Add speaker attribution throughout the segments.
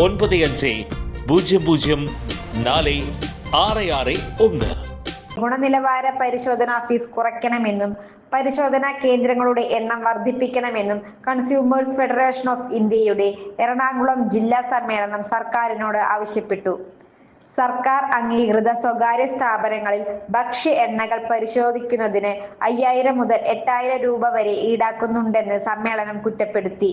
Speaker 1: ഒൻപത് അഞ്ച് പൂജ്യം പൂജ്യം നാല് ആറ് ആറ് ഒന്ന്.
Speaker 2: ഗുണനിലവാര പരിശോധന ഫീസ് കുറയ്ക്കണമെന്നും പരിശോധനാ കേന്ദ്രങ്ങളുടെ എണ്ണം വർദ്ധിപ്പിക്കണമെന്നും കൺസ്യൂമേഴ്സ് ഫെഡറേഷൻ ഓഫ് ഇന്ത്യയുടെ എറണാകുളം ജില്ലാ സമ്മേളനം സർക്കാരിനോട് ആവശ്യപ്പെട്ടു. സർക്കാർ അംഗീകൃത സ്വകാര്യ സ്ഥാപനങ്ങളിൽ ഭക്ഷ്യ എണ്ണകൾ പരിശോധിക്കുന്നതിന് അയ്യായിരം മുതൽ എട്ടായിരം രൂപ വരെ ഈടാക്കുന്നുണ്ടെന്ന് സമ്മേളനം കുറ്റപ്പെടുത്തി.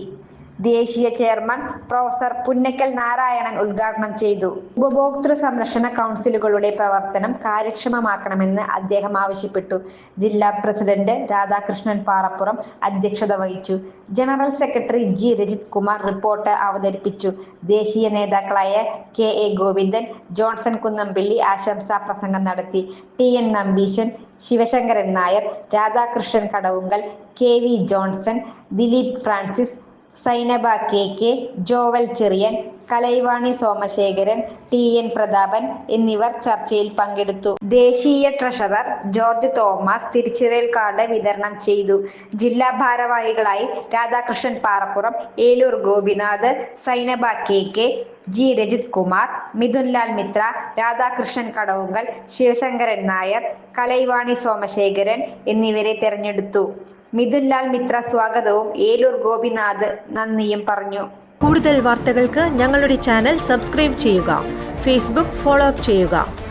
Speaker 2: ദേശീയ ചെയർമാൻ പ്രൊഫസർ പുന്നക്കൽ നാരായണൻ ഉദ്ഘാടനം ചെയ്തു. ഉപഭോക്തൃ സംരക്ഷണ കൗൺസിലുകളുടെ പ്രവർത്തനം കാര്യക്ഷമമാക്കണമെന്ന് അദ്ദേഹം ആവശ്യപ്പെട്ടു. ജില്ലാ പ്രസിഡന്റ് രാധാകൃഷ്ണൻ പാറപ്പുറം അധ്യക്ഷത വഹിച്ചു. General secretary G Rajith Kumar report അവതരിപ്പിച്ചു. ദേശീയ നേതാക്കളായ K A Govindan Johnson Kunnampilly ആശംസാ പ്രസംഗം നടത്തി. T N Nambeesan Sivasankaran Nair Radhakrishnan Kadavunkal K V Johnson Dileep Francis Sainaba K K Jovel Cherian Kalaivani Somasekharan T N Prathapan എന്നിവർ ചർച്ചയിൽ പങ്കെടുത്തു. ദേശീയ ട്രഷറർ ജോർജ് തോമസ് തിരിച്ചറിയൽ കാർഡ് വിതരണം ചെയ്തു. ജില്ലാ ഭാരവാഹികളായി Radhakrishnan Parappuram Eloor Gopinath Sainaba K K G Rajith Kumar Mithunlal Mithra Radhakrishnan Kadavunkal Sivasankaran Nair Kalaivani Somasekharan എന്നിവരെ തെരഞ്ഞെടുത്തു. മിഥുൻലാൽ മിത്ര സ്വാഗതവും ഏലൂർ ഗോപിനാഥ് നന്ദിയും പറഞ്ഞു.
Speaker 3: കൂടുതൽ വാർത്തകൾക്ക് ഞങ്ങളുടെ ചാനൽ സബ്സ്ക്രൈബ് ചെയ്യുക. ഫേസ്ബുക്ക് ഫോളോ അപ്പ് ചെയ്യുക.